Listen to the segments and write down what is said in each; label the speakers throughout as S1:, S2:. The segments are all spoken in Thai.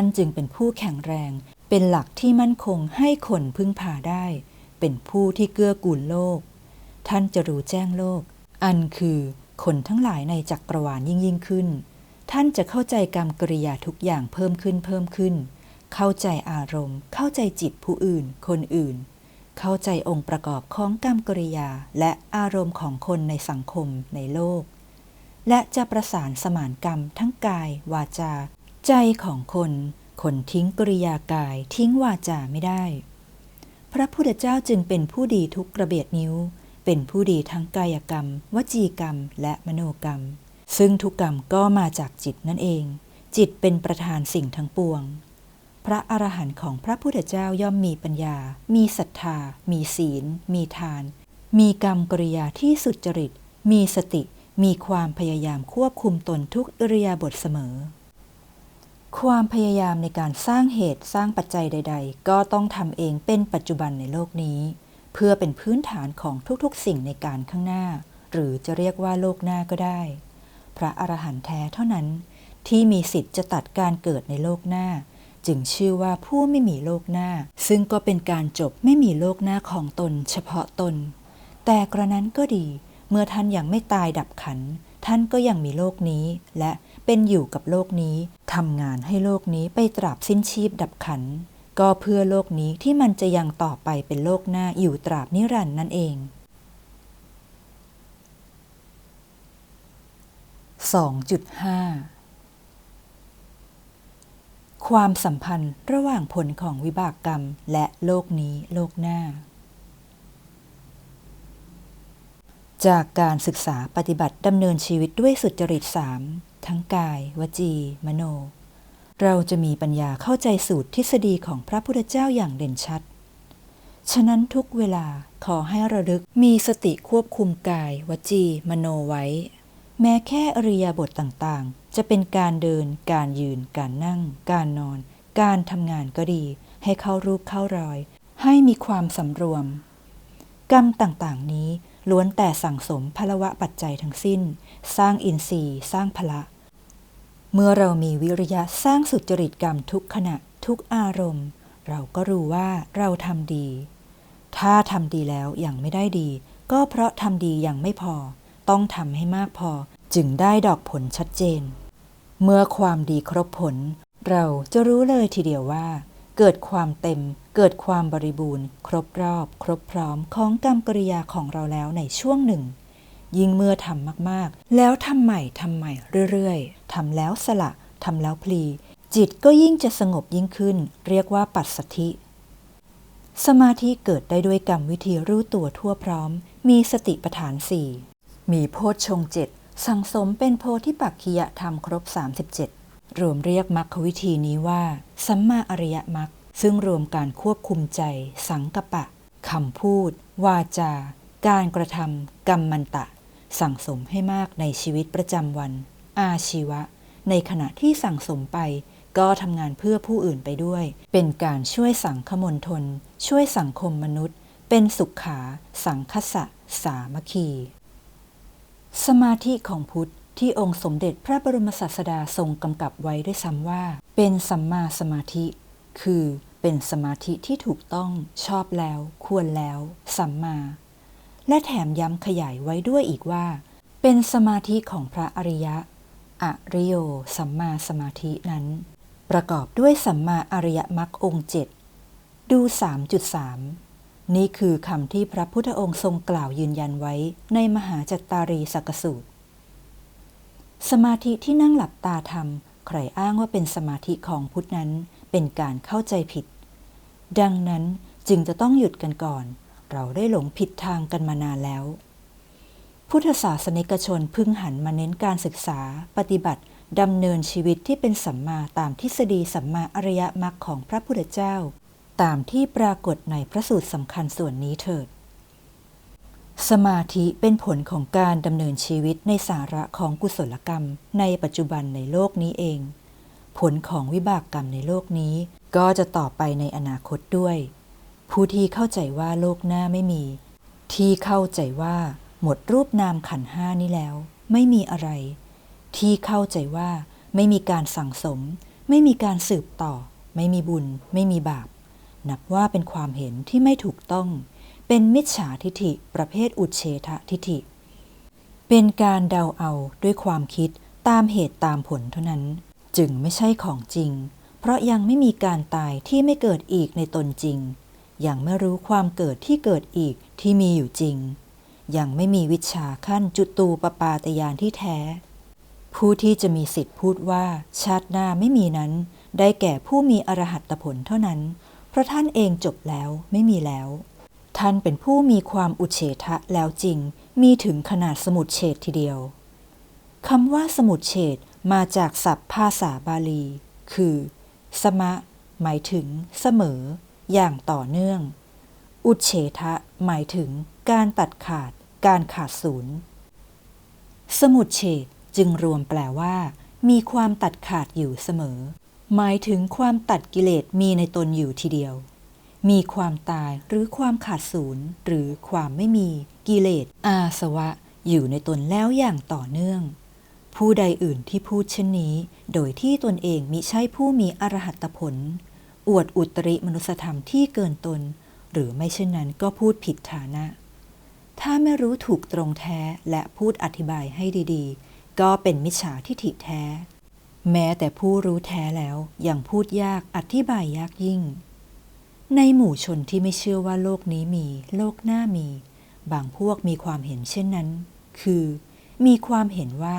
S1: ท่านจึงเป็นผู้แข็งแรง เป็นหลักที่มั่นคงให้คนพึ่งพาได้ เป็นผู้ที่เกื้อกูลโลก ท่านจะรู้แจ้งโลก อันคือคนทั้งหลายในจักรวาลยิ่งยิ่งขึ้น ท่านจะเข้าใจกรรมกริยาทุกอย่างเพิ่มขึ้นเพิ่มขึ้น เข้าใจอารมณ์ เข้าใจจิตผู้อื่น คนอื่น เข้าใจองค์ประกอบของกรรมกริยาและอารมณ์ของคนในสังคมในโลก และจะประสานสมานกรรมทั้งกาย วาจา ใจของคนคนทิ้งกริยากายทิ้งวาจาไม่ได้ พระพุทธเจ้าจึงเป็นผู้ดีทุกกระเบียดนิ้ว เป็นผู้ดีทั้งกายกรรม วจีกรรม และมโนกรรม ซึ่งทุกกรรมก็มาจากจิตนั่นเอง จิตเป็นประธานสิ่งทั้งปวง พระอรหันต์ของพระพุทธเจ้าย่อมมีปัญญา มีศรัทธา มีศีล มีทาน มีกรรมกริยาที่สุจริต มีสติ มีความพยายามควบคุมตนทุกอิริยาบถเสมอ ความพยายามในการสร้างเหตุสร้างปัจจัยใด ๆ ก็ต้องทำเองเป็นปัจจุบันในโลกนี้ เพื่อเป็นพื้นฐานของทุกๆ สิ่งในการข้างหน้า หรือจะเรียกว่าโลกหน้าก็ได้ พระอรหันต์แท้เท่านั้น ที่มีสิทธิ์จะตัดการเกิดในโลกหน้า จึงชื่อว่าผู้ไม่มีโลกหน้า ซึ่งก็เป็นการจบไม่มีโลกหน้าของตน เฉพาะตน แต่กระนั้นก็ดี เมื่อท่านยังไม่ตายดับขัน ท่านก็ยังมีโลกนี้และ เป็นอยู่กับโลกนี้ทำงานให้โลกนี้ไปตราบสิ้นชีพดับขัน ก็เพื่อโลกนี้ที่มันจะยังต่อไปเป็นโลกหน้าอยู่ตราบนิรันดร์นั่นเอง 2.5ความสัมพันธ์ระหว่างผลของวิบากกรรมและโลกนี้โลกหน้า จากการศึกษาปฏิบัติดำเนินชีวิตด้วยสุจริตสาม ทั้งกาย วจี มโน เราจะมีปัญญาเข้าใจสูตรทฤษฎีของพระพุทธเจ้าอย่างเด่นชัด ฉะนั้นทุกเวลาขอให้ระลึกมีสติควบคุมกาย วจี มโนไว้ แม้แค่อริยาบทต่างๆ จะเป็นการเดิน การยืน การนั่ง การนอน การทำงานก็ดี ให้เข้ารูปเข้ารอย ให้มีความสำรวม กรรมต่างๆนี้ล้วนแต่สั่งสมพลวะปัจจัยทั้งสิ้น สร้างอินทรีย์ สร้างพละ เมื่อเรามีวิริยะสร้างสุจริตกรรมทุกขณะทุกอารมณ์ เราก็รู้ว่าเราทำดี ถ้าทำดีแล้วยังไม่ได้ดี ก็เพราะทำดียังไม่พอ ต้องทำให้มากพอจึงได้ดอกผลชัดเจน เมื่อความดีครบผล เราจะรู้เลยทีเดียวว่า เกิดความเต็ม เกิดความบริบูรณ์ ครบรอบ ครบพร้อมของกรรมกริยาของเราแล้วในช่วงหนึ่ง ยิ่งเมื่อทำมากๆ แล้วทำใหม่ทำใหม่เรื่อยๆทำแล้วสละทำแล้วพลี จิตก็ยิ่งจะสงบยิ่งขึ้น เรียกว่าปัสสธิ สมาธิเกิดได้ด้วยกรรมวิธีรู้ตัวทั่วพร้อม มีสติปัฏฐานสี่มีโพชฌงเจ็ดสังสมเป็นโพธิปักขิยธรรมครบ 37 รวมเรียกมรรควิธีนี้ว่า สัมมาอริยมรรคซึ่งรวมการควบคุมใจ สังกปะคำพูด วาจา การกระทำกรรมมันตะ สั่งสมให้มากในชีวิตประจำวัน อาชีวะ ในขณะที่สั่งสมไป ก็ทำงานเพื่อผู้อื่นไปด้วย เป็นการช่วยสังคมนทน ช่วยสังคมมนุษย์ เป็นสุขขา สังคสะ สามัคคี สมาธิของพุทธที่องค์สมเด็จพระบรมศาสดาทรงกำกับไว้ด้วยซ้ำว่า เป็นสัมมาสมาธิ คือเป็นสมาธิที่ถูกต้องชอบแล้ว ควรแล้ว สัมมา และแถมย้ำขยายไว้ด้วยอีกว่า เป็นสมาธิของพระอริยะ อริโย สัมมาสมาธินั้น ประกอบด้วยสัมมาอริยมรรคองค์เจ็ดดู 3.3 นี่คือคำที่พระพุทธองค์ทรงกล่าวยืนยันไว้ในมหาจัตตารีสักสูตร สมาธิที่นั่งหลับตาทำใครอ้างว่าเป็นสมาธิของพุทธนั้นเป็นการเข้าใจผิด ดังนั้นจึงจะต้องหยุดกันก่อน เราได้หลงผิดทางกันมานานแล้ว พุทธศาสนิกชนพึงหันมาเน้นการศึกษา ปฏิบัติดำเนินชีวิตที่เป็นสัมมาตามทฤษฎีสัมมาอริยมรรคของพระพุทธเจ้า ตามที่ปรากฏในพระสูตรสำคัญส่วนนี้เถิด สมาธิเป็นผลของการดำเนินชีวิตในสาระของกุศลกรรม ในปัจจุบันในโลกนี้เอง ผลของวิบากกรรมในโลกนี้ ก็จะต่อไปในอนาคตด้วย ผู้ที่เข้าใจว่าโลกหน้าไม่มี ที่เข้าใจว่าหมดรูปนามขันห้านี้แล้ว ไม่มีอะไร ที่เข้าใจว่าไม่มีการสั่งสม ไม่มีการสืบต่อ ไม่มีบุญ ไม่มีบาป นับว่าเป็นความเห็นที่ไม่ถูกต้อง เป็นมิจฉาทิฐิประเภทอุเฉททิฐิ เป็นการเดาเอาด้วยความคิดตามเหตุตามผลเท่านั้น จึงไม่ใช่ของจริง เพราะยังไม่มีการตายที่ไม่เกิดอีกในตนจริง ยังไม่รู้ความเกิดที่เกิดอีกที่มีอยู่จริง ยังไม่มีวิชาขั้นจุตูปปาตยานที่แท้ ผู้ที่จะมีสิทธิ์พูดว่าชาติหน้าไม่มีนั้น ได้แก่ผู้มีอรหัตผลเท่านั้น เพราะท่านเองจบแล้วไม่มีแล้ว ท่านเป็นผู้มีความอุเฉทะแล้วจริง มีถึงขนาดสมุดเฉดทีเดียวคำว่าสมุดเฉดมาจากศัพท์ภาษาบาลี คือ สมะ หมายถึง เสมอ อย่างต่อเนื่อง อุเฉทะหมายถึงการตัดขาด การขาดศูนย์ สมุดเฉดจึงรวมแปลว่า มีความตัดขาดอยู่เสมอ หมายถึงความตัดกิเลสมีในตนอยู่ทีเดียว มีความตายหรือความขาดศูนย์ หรือความไม่มีกิเลสอาสวะ อยู่ในตนแล้วอย่างต่อเนื่อง ผู้ใดอื่นที่พูดเช่นนี้ โดยที่ตนเองมิใช่ผู้มีอรหัตผล อวดอุตริมนุสธรรมที่เกินตน หรือไม่เช่นนั้นก็พูดผิดฐานะ ถ้าไม่รู้ถูกตรงแท้และพูดอธิบายให้ดีๆ ก็เป็นมิจฉาทิฐิแท้ แม้แต่ผู้รู้แท้แล้วยังพูดยากอธิบายยากยิ่ง ในหมู่ชนที่ไม่เชื่อว่าโลกนี้มี โลกหน้ามี บางพวกมีความเห็นเช่นนั้น คือมีความเห็นว่า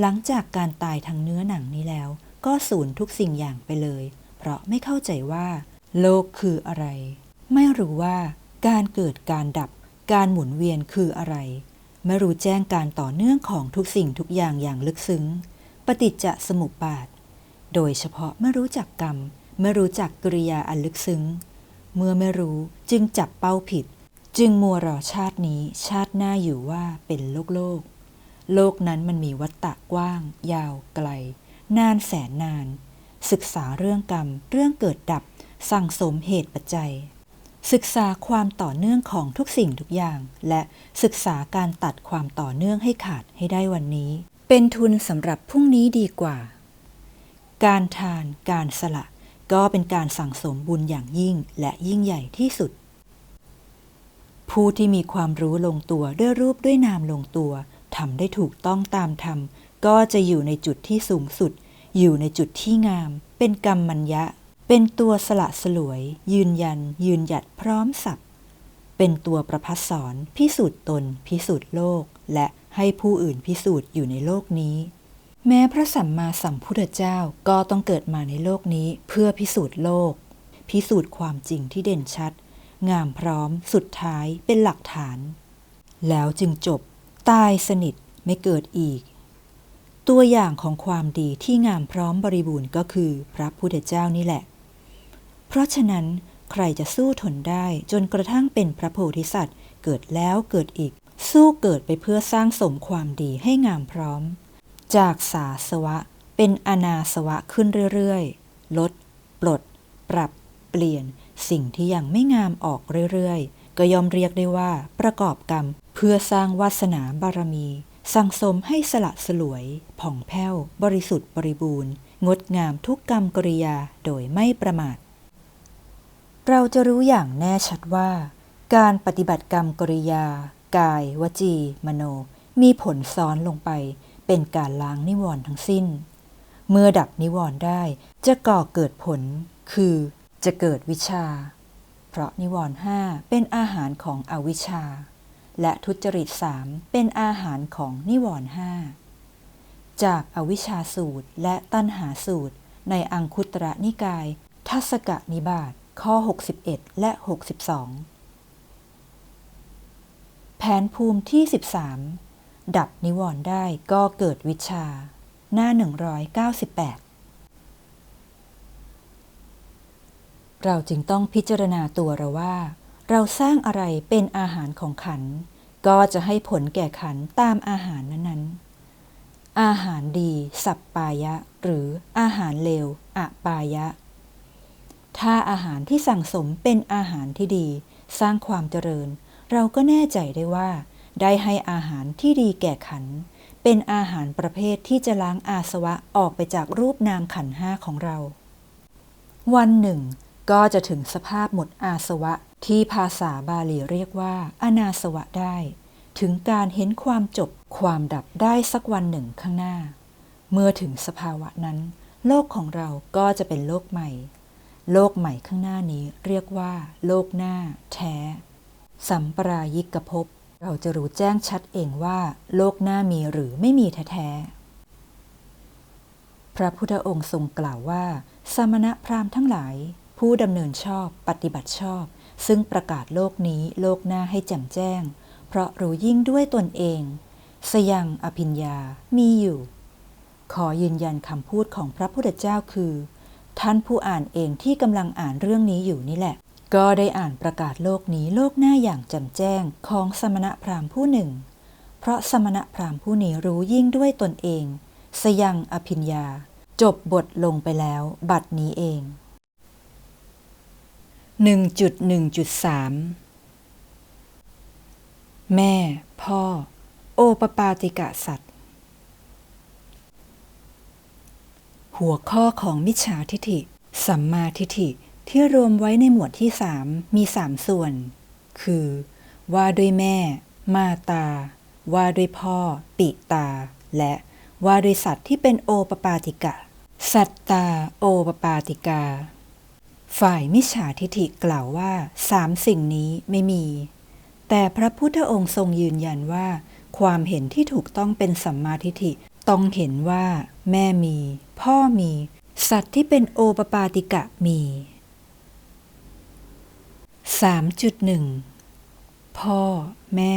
S1: หลังจากการตายทางเนื้อหนังนี้แล้ว ก็สูญทุกสิ่งอย่างไปเลย เพราะไม่เข้าใจว่า โลกคืออะไร ไม่รู้ว่าการเกิดการดับ การหมุนเวียนคืออะไร ไม่รู้แจ้งการต่อเนื่องของทุกสิ่งทุกอย่างอย่างลึกซึ้ง ปฏิจจสมุปบาท โดยเฉพาะไม่รู้จักกรรม ไม่รู้จักกริยาอันลึกซึ้ง เมื่อไม่รู้จึงจับเป้าผิด จึงมัวรอชาตินี้ชาติหน้าอยู่ว่าเป็นโลกโลกโลกนั้นมันมีวัฏฏะกว้าง ยาวไกล นานแสนนาน ศึกษาเรื่องกรรม เรื่องเกิดดับ สั่งสมเหตุปัจจัย ศึกษาความต่อเนื่องของทุกสิ่งทุกอย่าง และศึกษาการตัดความต่อเนื่องให้ขาดให้ได้วันนี้ เป็นทุนสำหรับพรุ่งนี้ดีกว่า การทาน การสละ ก็เป็นการสั่งสมบุญอย่างยิ่งและยิ่งใหญ่ที่สุด ผู้ที่มีความรู้ลงตัวด้วยรูปด้วยนามลงตัวทำได้ถูกต้องตามธรรมก็จะอยู่ในจุดที่สูงสุด อยู่ในจุดที่งาม เป็นกรรมมัญญะ เป็นตัวสละสลวย ยืนยัน ยืนหยัดพร้อมสับเป็นตัวประพัดสอนพิสูจน์ตน พิสูจน์โลก และให้ผู้อื่นพิสูจน์อยู่ในโลกนี้ แม้พระสัมมาสัมพุทธเจ้าก็ต้องเกิดมาในโลกนี้เพื่อพิสูจน์โลก พิสูจน์ความจริงที่เด่นชัด งามพร้อมสุดท้ายเป็นหลักฐาน แล้วจึงจบ ตายสนิทไม่เกิดอีก ตัวอย่างของความดีที่งามพร้อมบริบูรณ์ก็คือพระพุทธเจ้านี่แหละ เพราะฉะนั้นใครจะสู้ทนได้จนกระทั่งเป็นพระโพธิสัตว์ เกิดแล้วเกิดอีก สู้เกิดไปเพื่อสร้างสมความดีให้งามพร้อม จากสาสวะ เป็นอนาสวะขึ้นเรื่อยๆ ลด ปลด ปรับ เปลี่ยน สิ่งที่ยังไม่งามออกเรื่อยๆ ก็ยอมเรียกได้ว่าประกอบกรรม เพื่อสร้างวาสนาบารมี สั่งสมให้สละสลวย ผ่องแผ้ว บริสุทธิ์บริบูรณ์ งดงามทุกกรรมกริยาโดยไม่ประมาท เราจะรู้อย่างแน่ชัดว่า การปฏิบัติกรรมกริยา กาย วจี มโน มีผลซ้อนลงไป เป็นการล้างนิวรณ์ทั้งสิ้น เมื่อดับนิวรณ์ได้จะก่อเกิดผล คือจะเกิดวิชา เพราะนิวรณ์ห้าเป็นอาหารของอวิชชา และทุจริตสามเป็นอาหารของนิวรณ์ห้าจากอวิชชาสูตรและตัณหาสูตร ในอังคุตระนิกาย ทัศกนิบาตข้อ 61 และ 62 แผนภูมิที่ 13 ดับนิวรณ์ได้ก็เกิดวิชา หน้า 198 เราจึงต้องพิจารณาตัวเราว่า เราสร้างอะไรเป็นอาหารของขัน ก็จะให้ผลแก่ขันตามอาหารนั้นๆ อาหารดี สัปปายะ หรืออาหารเลวอะปายะ ถ้าอาหารที่สั่งสมเป็นอาหารที่ดี สร้างความเจริญ เราก็แน่ใจได้ว่า ได้ให้อาหารที่ดีแก่ขัน เป็นอาหารประเภทที่จะล้างอาสวะออกไปจากรูปนามขันห้าของเรา วันหนึ่ง ก็จะถึงสภาพหมดอาสวะ ที่ภาษาบาลีเรียกว่า อนาสวะได้ ถึงการเห็นความจบความดับได้สักวันหนึ่งข้างหน้า เมื่อถึงสภาวะนั้น โลกของเราก็จะเป็นโลกใหม่ โลกใหม่ข้างหน้านี้เรียกว่า โลกหน้า แท้ สัมปรายิกภพเราจะรู้แจ้งชัดเองว่า โลกหน้ามีหรือไม่มีแท้พระพุทธองค์ทรงกล่าวว่า สมณะพราหมณ์ทั้งหลาย ผู้ดำเนินชอบปฏิบัติชอบ ซึ่งประกาศโลกนี้โลกหน้าให้แจ่มแจ้ง เพราะรู้ยิ่งด้วยตนเอง สยังอภิญญามีอยู่ ขอยืนยันคำพูดของพระพุทธเจ้าคือ ท่านผู้อ่านเองที่กำลังอ่านเรื่องนี้อยู่นี่แหละ ก็ได้อ่านประกาศโลกนี้โลกหน้าอย่างแจ่มแจ้งของสมณะพราหมณ์ผู้หนึ่ง เพราะสมณะพราหมณ์ผู้นี้รู้ยิ่งด้วยตนเอง สยังอภิญญา จบบทลงไปแล้ว บัดนี้เอง 1.1.3 แม่ พ่อ โอปปาติกะสัตว์ หัวข้อของมิจฉาทิฐิ สัมมาทิฐิที่รวมไว้ในหมวดที่สามมีสามส่วน คือ ว่าด้วยแม่ มาตา ว่าด้วยพ่อ ปิตา และว่าด้วยสัตว์ที่เป็นโอปปาติกะ สัตตา โอปปาติกา ฝ่ายมิจฉาทิฐิกล่าวว่าสามสิ่งนี้ไม่มี แต่พระพุทธองค์ทรงยืนยันว่า ความเห็นที่ถูกต้องเป็นสัมมาทิฏฐิต้องเห็นว่า แม่มี พ่อมี สัตว์ที่เป็นโอปปาติกะมี 3.1 พ่อ แม่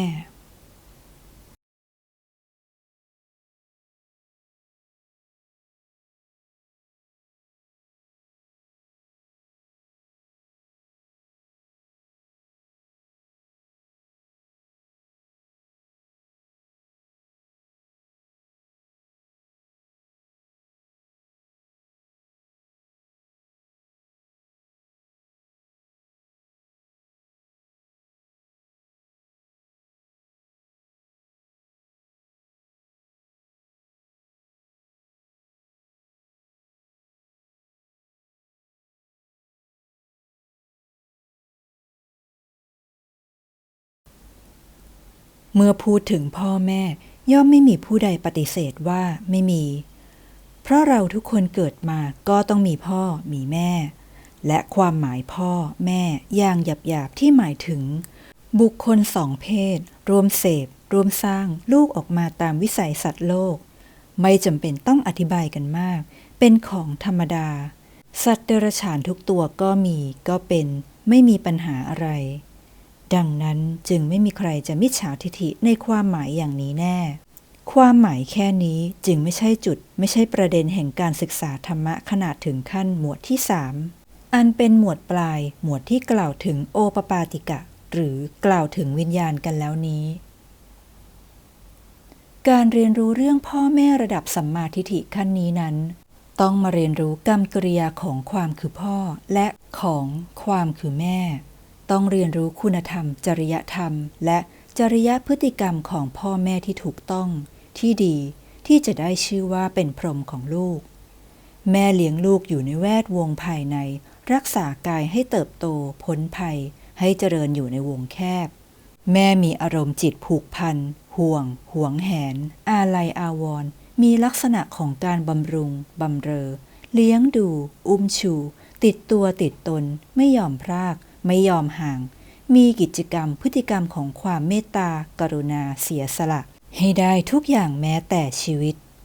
S1: เมื่อพูดถึงพ่อแม่ ย่อมไม่มีผู้ใดปฏิเสธว่าไม่มี เพราะเราทุกคนเกิดมาก็ต้องมีพ่อมีแม่ และความหมายพ่อแม่อย่างหยาบๆที่หมายถึง บุคคลสองเพศ รวมเสพรวมสร้างลูกออกมาตามวิสัยสัตว์โลก ไม่จำเป็นต้องอธิบายกันมาก เป็นของธรรมดา สัตว์เดรัจฉานทุกตัวก็มีก็เป็น ไม่มีปัญหาอะไร ดังนั้นจึงไม่มีใครจะมิจฉาทิฐิในความหมายอย่างนี้แน่ ความหมายแค่นี้จึงไม่ใช่จุด ไม่ใช่ประเด็นแห่งการศึกษาธรรมะขนาดถึงขั้นหมวดที่สามอันเป็นหมวดปลายหมวดที่กล่าวถึงโอปปาติกะ หรือกล่าวถึงวิญญาณกันแล้วนี้ การเรียนรู้เรื่องพ่อแม่ระดับสัมมาทิฏฐิขั้นนี้นั้น ต้องมาเรียนรู้กรรมกริยาของความคือพ่อและของความคือแม่ ต้องเรียนรู้คุณธรรม จริยธรรม และจริยพฤติกรรมของพ่อแม่ที่ถูกต้อง ที่ดีที่จะได้ชื่อว่าเป็นพรหมของลูก แม่เลี้ยงลูกอยู่ในแวดวงภายใน รักษากายให้เติบโตพ้นภัย ให้เจริญอยู่ในวงแคบ แม่มีอารมณ์จิตผูกพันห่วง หวงแหน อาลัยอาวรณ์มีลักษณะของการบำรุง บำเรอ เลี้ยงดู อุ้มชู ติดตัวติดตน ไม่ยอมพราก ไม่ยอมห่าง มีกิจกรรมพฤติกรรมของความเมตตากรุณาเสียสละ ให้ได้ทุกอย่างแม้แต่ชีวิต